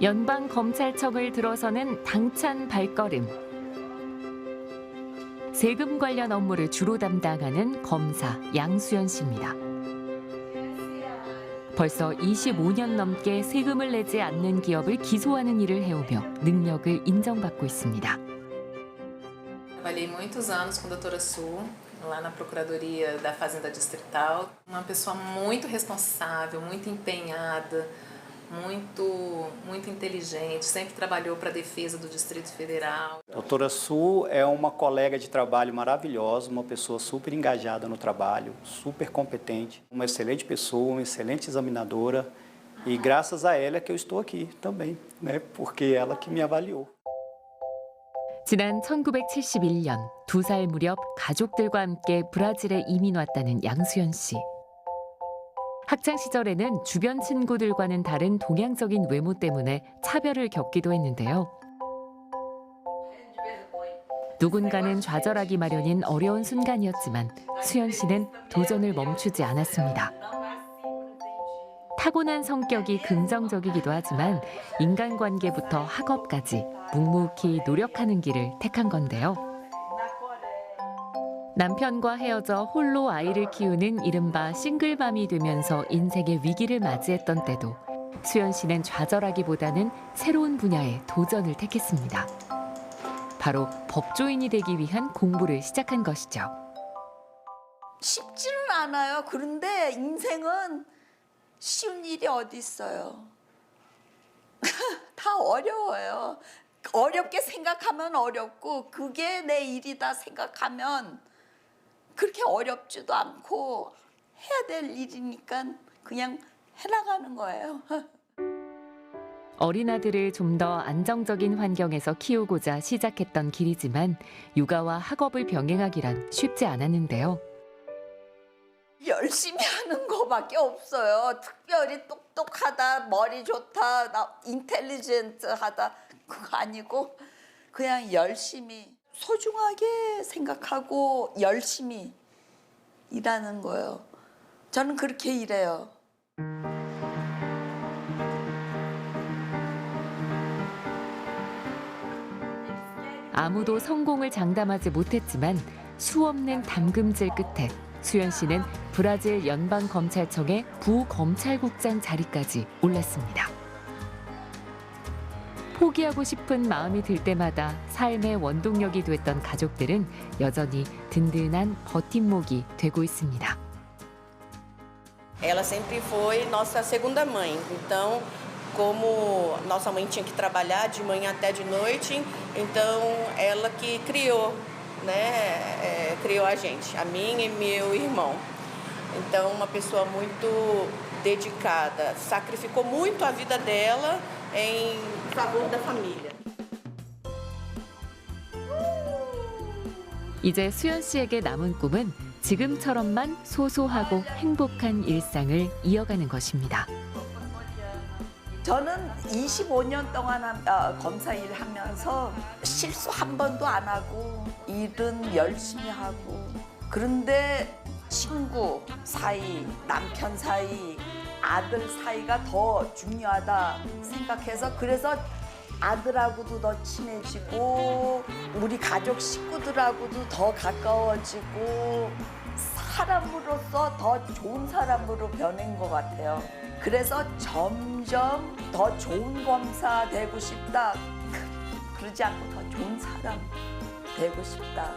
연방 검찰청을 들어서는 당찬 발걸음. 세금 관련 업무를 주로 담당하는 검사 양수연 씨입니다. 벌써 25년 넘게 세금을 내지 않는 기업을 기소하는 일을 해오며 능력을 인정받고 있습니다. Trabalhei muitos anos com a doutora Su, lá na Procuradoria da Fazenda Distrital. Uma pessoa muito responsável, muito empenhada, muito, muito inteligente, sempre trabalhou para a defesa do Distrito Federal. Doutora Su é uma colega de trabalho maravilhosa, uma pessoa super engajada no trabalho, super competente, uma excelente pessoa, uma excelente examinadora e graças a ela é que eu estou aqui também, né? Porque ela que me avaliou. 지난 1971년 두 살 무렵 가족들과 함께 브라질에 이민 왔다는 양수연 씨. 학창 시절에는 주변 친구들과는 다른 동양적인 외모 때문에 차별을 겪기도 했는데요. 누군가는 좌절하기 마련인 어려운 순간이었지만 수연 씨는 도전을 멈추지 않았습니다. 타고난 성격이 긍정적이기도 하지만 인간관계부터 학업까지 묵묵히 노력하는 길을 택한 건데요. 남편과 헤어져 홀로 아이를 키우는 이른바 싱글맘이 되면서 인생의 위기를 맞이했던 때도 수연 씨는 좌절하기보다는 새로운 분야에 도전을 택했습니다. 바로 법조인이 되기 위한 공부를 시작한 것이죠. 쉽지는 않아요. 그런데 인생은 쉬운 일이 어디 있어요. 다 어려워요. 어렵게 생각하면 어렵고 그게 내 일이다 생각하면 그렇게 어렵지도 않고 해야 될 일이니까 그냥 해나가는 거예요. 어린 아들을 좀 더 안정적인 환경에서 키우고자 시작했던 길이지만 육아와 학업을 병행하기란 쉽지 않았는데요. 열심히 하는 거밖에 없어요. 특별히 똑똑하다, 머리 좋다, 나 인텔리전트하다 그거 아니고 그냥 열심히 소중하게 생각하고 열심히 일하는 거예요. 저는 그렇게 일해요. 아무도 성공을 장담하지 못했지만 수없는 담금질 끝에 수연 씨는 브라질 연방 검찰청의 부검찰국장 자리까지 올랐습니다. 포기하고 싶은 마음이 들 때마다 삶의 원동력이 됐던 가족들은 여전히 든든한 버팀목이 되고 있습니다. Ela sempre foi nossa segunda mãe. Então, como nossa mãe tinha que trabalhar de manhã até de noite, então ela que criou, né? é, criou a gente, a mim e meu irmão. Então, uma pessoa muito dedicada, sacrificou muito a vida dela em favor da família. 이제 수연 씨에게 남은 꿈은 지금처럼만 소소하고 행복한 일상을 이어가는 것입니다. 저는 25년 동안 한- 어, 검사 일 하면서 실수 한 번도 안 하고 일은 열심히 하고 그런데 친구 사이, 남편 사이, 아들 사이가 더 중요하다 생각해서 그래서 아들하고도 더 친해지고 우리 가족 식구들하고도 더 가까워지고 사람으로서 더 좋은 사람으로 변한 것 같아요. 그래서 점점 더 좋은 검사 되고 싶다. 그러지 않고 더 좋은 사람 되고 싶다.